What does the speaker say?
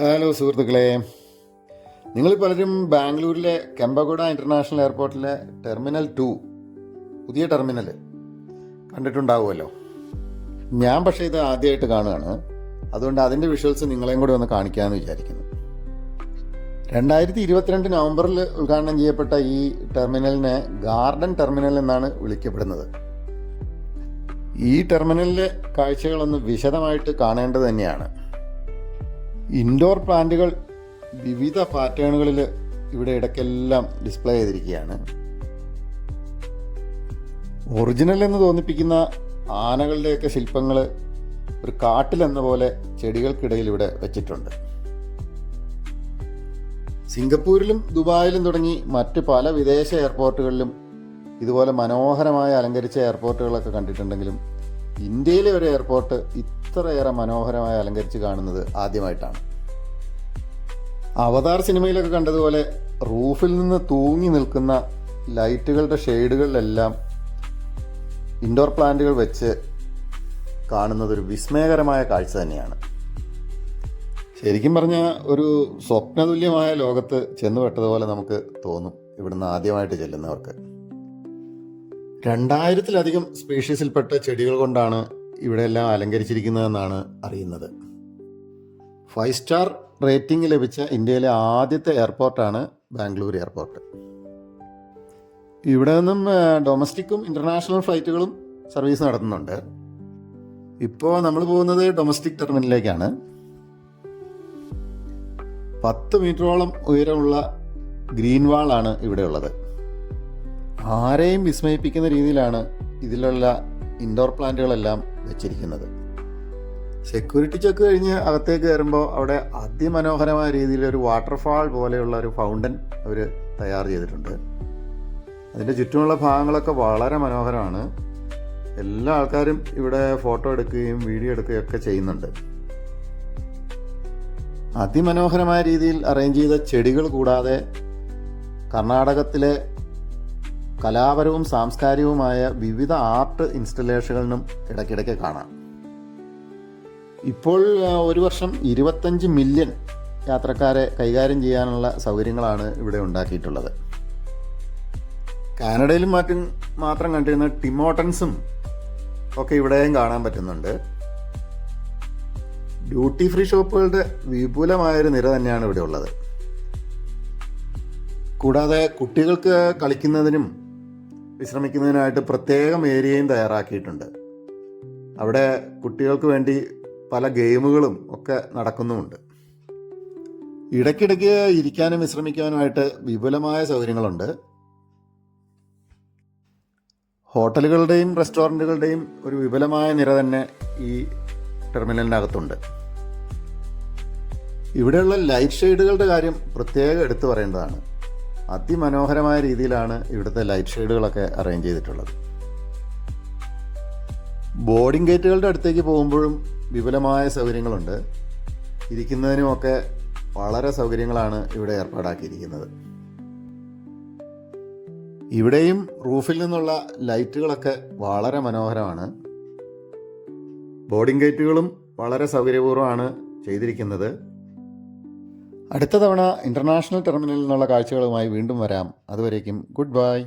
Hello സുഹൃത്തുക്കളെ. നിങ്ങൾ പലരും ബാംഗ്ലൂരിലെ കെമ്പഗോഡ ഇന്റർനാഷണൽ എയർപോർട്ടിലെ ടെർമിനൽ ടു പുതിയ ടെർമിനൽ കണ്ടിട്ടുണ്ടാവുമല്ലോ. ഞാൻ പക്ഷേ ഇത് ആദ്യമായിട്ട് കാണുകയാണ്. അതുകൊണ്ട് അതിന്റെ വിഷ്വൽസ് നിങ്ങളെയും കൂടി ഒന്ന് കാണിക്കാമെന്ന് വിചാരിക്കുന്നു. രണ്ടായിരത്തി ഇരുപത്തിരണ്ട് നവംബറിൽ ഉദ്ഘാടനം ചെയ്യപ്പെട്ട ഈ ടെർമിനലിനെ ഗാർഡൻ ടെർമിനൽ എന്നാണ് വിളിക്കപ്പെടുന്നത്. ഈ ടെർമിനലിലെ കാഴ്ചകളൊന്ന് വിശദമായിട്ട് കാണേണ്ടത് തന്നെയാണ്. ഇൻഡോർ പ്ലാന്റുകൾ വിവിധ പാറ്റേണുകളിൽ ഇവിടെ ഇടയ്ക്കെല്ലാം ഡിസ്പ്ലേ ചെയ്തിരിക്കുകയാണ്. ഒറിജിനൽ എന്ന് തോന്നിപ്പിക്കുന്ന ആനകളുടെയൊക്കെ ശില്പങ്ങൾ ഒരു കാട്ടിലെന്ന പോലെ ചെടികൾക്കിടയിൽ ഇവിടെ വെച്ചിട്ടുണ്ട്. സിംഗപ്പൂരിലും ദുബായിലും തുടങ്ങി മറ്റ് പല വിദേശ എയർപോർട്ടുകളിലും ഇതുപോലെ മനോഹരമായി അലങ്കരിച്ച എയർപോർട്ടുകളൊക്കെ കണ്ടിട്ടുണ്ടെങ്കിലും ഇന്ത്യയിലെ ഒരു എയർപോർട്ട് ഇത്രയേറെ മനോഹരമായി അലങ്കരിച്ച് കാണുന്നത് ആദ്യമായിട്ടാണ്. അവതാർ സിനിമയിലൊക്കെ കണ്ടതുപോലെ റൂഫിൽ നിന്ന് തൂങ്ങി നിൽക്കുന്ന ലൈറ്റുകളുടെ ഷെയ്ഡുകളിലെല്ലാം ഇൻഡോർ പ്ലാന്റുകൾ വെച്ച് കാണുന്നത് ഒരു വിസ്മയകരമായ കാഴ്ച തന്നെയാണ്. ശരിക്കും പറഞ്ഞാൽ ഒരു സ്വപ്നതുല്യമായ ലോകത്ത് ചെന്നുപെട്ടതുപോലെ നമുക്ക് തോന്നും ഇവിടുന്ന് ആദ്യമായിട്ട് ചെല്ലുന്നവർക്ക്. രണ്ടായിരത്തിലധികം സ്പീഷീസിൽപ്പെട്ട ചെടികൾ കൊണ്ടാണ് ഇവിടെയെല്ലാം അലങ്കരിച്ചിരിക്കുന്നതെന്നാണ് അറിയുന്നത്. ഫൈവ് സ്റ്റാർ റേറ്റിംഗ് ലഭിച്ച ഇന്ത്യയിലെ ആദ്യത്തെ എയർപോർട്ടാണ് ബാംഗ്ലൂർ എയർപോർട്ട്. ഇവിടെ നിന്നും ഡൊമസ്റ്റിക്കും ഇന്റർനാഷണൽ ഫ്ലൈറ്റുകളും സർവീസ് നടത്തുന്നുണ്ട്. ഇപ്പോൾ നമ്മൾ പോകുന്നത് ഡൊമസ്റ്റിക് ടെർമിനലിലേക്കാണ്. പത്ത് മീറ്ററോളം ഉയരമുള്ള ഗ്രീൻ വാളാണ് ഇവിടെ ഉള്ളത് ആരെയും വിസ്മയിപ്പിക്കുന്ന രീതിയിലാണ് ഇതിലുള്ള ഇൻഡോർ പ്ലാന്റുകളെല്ലാം വെച്ചിരിക്കുന്നത്. സെക്യൂരിറ്റി ചെക്ക് കഴിഞ്ഞ് അകത്തേക്ക് കയറുമ്പോൾ അവിടെ അതിമനോഹരമായ രീതിയിൽ ഒരു വാട്ടർഫാൾ പോലെയുള്ള ഒരു ഫൗണ്ടൻ അവർ തയ്യാർ ചെയ്തിട്ടുണ്ട്. അതിന്റെ ചുറ്റുമുള്ള ഭാഗങ്ങളൊക്കെ വളരെ മനോഹരമാണ്. എല്ലാ ആൾക്കാരും ഇവിടെ ഫോട്ടോ എടുക്കുകയും വീഡിയോ എടുക്കുകയും ഒക്കെ ചെയ്യുന്നുണ്ട്. അതിമനോഹരമായ രീതിയിൽ അറേഞ്ച് ചെയ്ത ചെടികൾ കൂടാതെ കർണാടകത്തിലെ കലാപരവും സാംസ്കാരികവുമായ വിവിധ ആർട്ട് ഇൻസ്റ്റലേഷനുകളിലും ഇടയ്ക്കിടയ്ക്ക് കാണാം. ഇപ്പോൾ ഒരു വർഷം ഇരുപത്തഞ്ച് മില്യൺ യാത്രക്കാരെ കൈകാര്യം ചെയ്യാനുള്ള സൗകര്യങ്ങളാണ് ഇവിടെ ഉണ്ടാക്കിയിട്ടുള്ളത്. കാനഡയിലും മറ്റും മാത്രം കണ്ടിരുന്ന ടിമോട്ടൻസും ഒക്കെ ഇവിടെയും കാണാൻ പറ്റുന്നുണ്ട്. ഡ്യൂട്ടി ഫ്രീ ഷോപ്പുകളുടെ വിപുലമായൊരു നിര തന്നെയാണ് ഇവിടെ ഉള്ളത്. കൂടാതെ കുട്ടികൾക്ക് കളിക്കുന്നതിനും വിശ്രമിക്കുന്നതിനായിട്ട് പ്രത്യേകം ഏരിയയും തയ്യാറാക്കിയിട്ടുണ്ട്. അവിടെ കുട്ടികൾക്ക് വേണ്ടി പല ഗെയിമുകളും ഒക്കെ നടക്കുന്നുമുണ്ട്. ഇടയ്ക്കിടയ്ക്ക് ഇരിക്കാനും വിശ്രമിക്കാനുമായിട്ട് വിപുലമായ സൗകര്യങ്ങളുണ്ട്. ഹോട്ടലുകളുടെയും റെസ്റ്റോറന്റുകളുടെയും ഒരു വിപുലമായ നിര തന്നെ ഈ ടെർമിനലിനകത്തുണ്ട്. ഇവിടെയുള്ള ലൈറ്റ് ഷെയ്ഡുകളുടെ കാര്യം പ്രത്യേകം എടുത്തു പറയേണ്ടതാണ്. അതിമനോഹരമായ രീതിയിലാണ് ഇവിടുത്തെ ലൈറ്റ് ഷെയ്ഡുകളൊക്കെ അറേഞ്ച് ചെയ്തിട്ടുള്ളത്. ബോർഡിംഗ് ഗേറ്റുകളുടെ അടുത്തേക്ക് പോകുമ്പോഴും വിപുലമായ സൗകര്യങ്ങളുണ്ട്. ഇരിക്കുന്നതിനുമൊക്കെ വളരെ സൗകര്യങ്ങളാണ് ഇവിടെ ഏർപ്പാടാക്കിയിരിക്കുന്നത്. ഇവിടെയും റൂഫിൽ നിന്നുള്ള ലൈറ്റുകളൊക്കെ വളരെ മനോഹരമാണ്. ബോർഡിംഗ് ഗേറ്റുകളും വളരെ സൗകര്യപൂർവമാണ് ചെയ്തിരിക്കുന്നത്. അടുത്ത തവണ ഇന്റർനാഷണൽ ടെർമിനലിൽ നിന്നുള്ള കാഴ്ചകളുമായി വീണ്ടും വരാം. അതുവരേക്കും ഗുഡ് ബൈ.